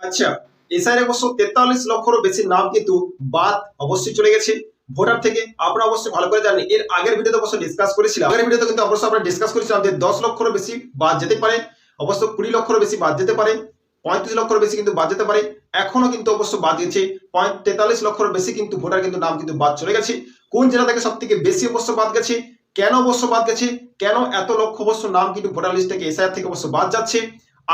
আচ্ছা এসআইয়ের অবশ্য তেতাল্লিশ লক্ষেরও বেশি নাম কিন্তু বাদ অবশ্যই চলে গেছে। ভোটার থেকে আপনারা অবশ্যই ভালো করে জানেন, এর আগের ভিডিওতে অবশ্যই ডিসকাস করেছিলাম। আগের ভিডিওতে কিন্তু অবশ্যই আমরা ডিসকাস করেছিলাম যে দশ লক্ষেরও বেশি বাদ যেতে পারে, অবশ্য কুড়ি লক্ষেরও বেশি বাদ যেতে পারে, পঁয়ত্রিশ লক্ষের বেশি কিন্তু বাদ যেতে পারে, এখনও কিন্তু অবশ্য বাদ গেছে তেতাল্লিশ লক্ষের বেশি কিন্তু ভোটার কিন্তু নাম কিন্তু বাদ চলে গেছে। কোন জেলা থেকে সব থেকে বেশি অবশ্য বাদ গেছে, কেন অবশ্য বাদ গেছে, কেন এত লক্ষ অবশ্য নাম কিন্তু ভোটার লিস্ট থেকে এসআইআর থেকে অবশ্য বাদ যাচ্ছে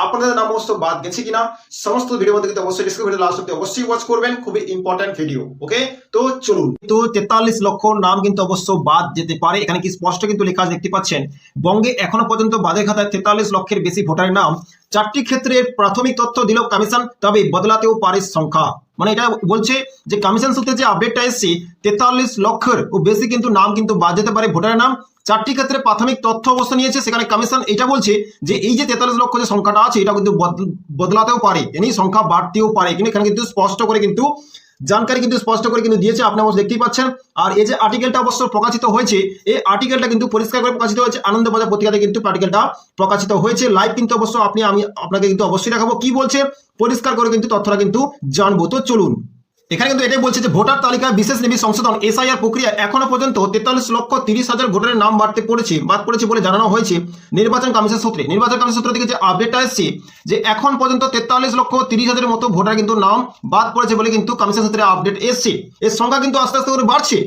আপনাদের নাম অবশ্য বাদ গেছে কিনা? সমস্ত ভিডিও মধ্যে অবশ্যই ডিসক্রিপ লাস্ট অব্দি অবশ্যই ওয়াচ করবেন। খুবই ইম্পর্টেন্ট ভিডিও ওকে তো চলুন। তো তেতাল্লিশ লক্ষ নাম কিন্তু অবশ্য বাদ যেতে পারে। এখানে কি স্পষ্ট কিন্তু লেখা দেখতে পাচ্ছেন? বঙ্গে এখনও পর্যন্ত বাদের খাতায় তেতাল্লিশ লক্ষের বেশি ভোটারের নাম। চারটি ক্ষেত্রে প্রাথমিক তথ্য দিল কমিশন তবে বদলাতেও পারে সংখ্যা। মানে এটা বলছে যে কমিশন সূত্রে যে আপডেটটা এসছে, তেতাল্লিশ লক্ষের ও বেশি কিন্তু নাম কিন্তু বাদ যেতে পারে ভোটারের নাম। চারটি ক্ষেত্রে প্রাথমিক তথ্য অবস্থা নিয়েছে, সেখানে কমিশন এটা বলছে যে এই যে তেতাল্লিশ লক্ষ যে সংখ্যাটা আছে, এটা কিন্তু বদল- বদলাতেও পারে। এনি সংখ্যা বাড়তেও পারে। কিন্তু এখানে কিন্তু স্পষ্ট করে কিন্তু, জানকারি কিন্তু স্পষ্ট করে কিন্তু দিয়েছে, আপনি অবশ্য দেখতেই পাচ্ছেন। আর এই যে আর্টিকেলটা অবশ্য প্রকাশিত হয়েছে, এই আর্টিকেলটা কিন্তু পরিষ্কার করে প্রকাশিত হয়েছে, আনন্দবাজার পত্রিকাতে কিন্তু আর্টিকেলটা প্রকাশিত হয়েছে। লাইভ কিন্তু অবশ্য আপনি, আমি আপনাকে কিন্তু অবশ্যই দেখাবো। কি বলছে? পরিষ্কার করে কিন্তু তথ্যটা কিন্তু জানব। তো চলুন। এখানে কিন্তু এটাই বলছে যে ভোটার তালিকা বিশেষ নিবি সংশোধন, এসআইআর প্রক্রিয়া এখনও পর্যন্ত তেতাল্লিশ লক্ষ তিরিশ হাজার ভোটারের নাম বাড়তে পড়েছে, বাদ পড়েছে বলে জানানো হয়েছে নির্বাচন কমিশন সূত্রে। নির্বাচন কমিশন সূত্র থেকে যে আপডেটটা এসছে যে এখন পর্যন্ত তেতাল্লিশ লক্ষ তিরিশ হাজারের মতো ভোটার কিন্তু নাম বাদ পড়েছে বলে কিন্তু কমিশন সূত্রে আপডেট এসছে। এর সংখ্যা কিন্তু আস্তে আস্তে করে বাড়ছে।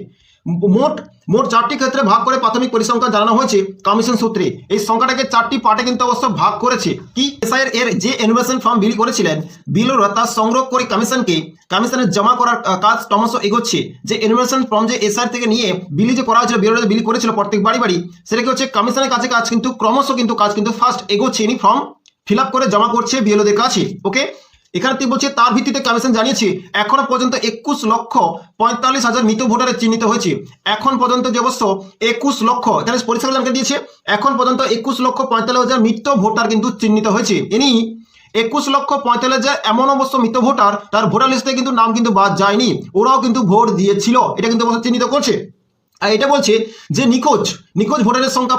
মোট মোট চারটি ক্ষেত্রে ভাগ করে প্রাথমিক পরিসংখ্যান জানানো হয়েছে কমিশন সূত্রে। এই সংখ্যাটাকে চারটি পার্টে কিন্তু অবশ্য ভাগ করেছে। কি এসআইয়ের এর যে ইনভেশন ফর্ম বিলি করেছিলেন বিলর তা সংগ্রহ করে কমিশনকে, কমিশনের জমা করার কাজ ক্রমশ এগোচ্ছে। যে ইনভেশন ফর্ম যে এসআইআর থেকে নিয়ে বিলি যে করা হয়েছিল, বিলর বিলি করেছিল প্রত্যেক বাড়ি বাড়ি, সেটা কি হচ্ছে কমিশনের কাছে কাজ কিন্তু, ক্রমশ কিন্তু কাজ কিন্তু ফার্স্ট এগোচ্ছে। ইনি ফর্ম ফিল করে জমা করছে বিএলওদের কাছে। ওকে এখানে তুই বলছে তার ভিত্তিতে কমিশন জানিয়েছে। এখনও পর্যন্ত একুশ লক্ষ পঁয়তাল্লিশ হাজার মৃত ভোটারের চিহ্নিত হয়েছে। এখন পর্যন্ত যে অবশ্য একুশ লক্ষ, এখানে পরিষ্কার জানকারি দিয়েছে, এখন পর্যন্ত একুশ লক্ষ পঁয়তাল্লিশ হাজার মৃত ভোটার কিন্তু চিহ্নিত হয়েছে। ইনি একুশ লক্ষ পঁয়তাল্লিশ হাজার এমন অবশ্য মৃত ভোটার, তার ভোটার লিস্টে কিন্তু নাম কিন্তু বাদ যায়নি। ওরাও কিন্তু ভোট দিয়েছিল। এটা কিন্তু চিহ্নিত করছে। আর এটা বলছে যে নিখোঁজ নিখোঁজ ভোটারের সংখ্যা